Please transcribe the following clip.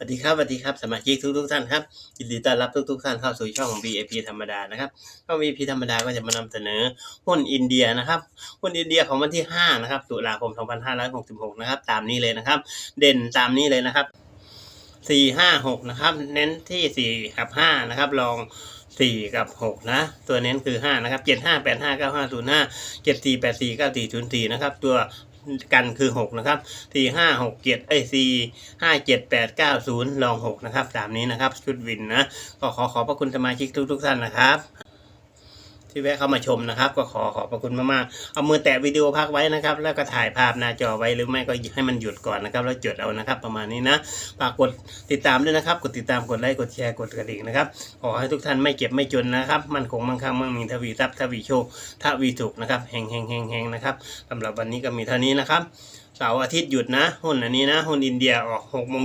สวัสดีครับสวัสดีครับสมาชิกทุกทุกๆท่านครับยินดีต้อนรับทุกทุกๆท่านเข้าสู่ช่องของ BAP ธรรมดานะครับช่อง BAP ธรรมดาก็จะมานำเสนอหุ้นอินเดียนะครับหุ้นอินเดียของวันที่5นะครับตุลาคม 2566นะครับตามนี้เลยนะครับ เด่นตามนี้เลยนะครับ 4 5 6นะครับเน้นที่4กับ5นะครับลอง4กับ6นะ ตัวเน้นคือ5นะครับ7 5 8 5 9 5 0 5 7 4 8 4 9 4 0 4นะครับ ตัว กันคือ6นะครับ4 5 6 7เอ้ย4 5 7 8 9 0ลอง6นะครับตามนี้นะครับชุดวินนะก็ขอขอบพระคุณสมาชิกทุกๆท่านนะครับ ที่แวะเข้ามาชมนะครับ ก็ขอขอบพระคุณมากๆ เอามือแตะวิดีโอพักไว้นะครับ แล้วก็ถ่ายภาพหน้าจอไว้หรือไม่ก็ให้มันหยุดก่อนนะครับ แล้วจดเอานะครับ ประมาณนี้นะฝากกดติดตามด้วยนะครับ กดติดตามกดไลค์กดแชร์กดกระดิ่งนะครับขอให้ทุกท่านไม่เก็บไม่จนนะครับ มันคงมั่งคั่งมั่งมีทวีทรัพย์ทวีโชคทวีถูกนะครับเฮงเฮงเฮงเฮงนะครับสำหรับวันนี้ก็มีเท่านี้นะครับเสาร์อาทิตย์หยุดนะหุ้นอันนี้นะหุ้นอินเดียออกหกโมง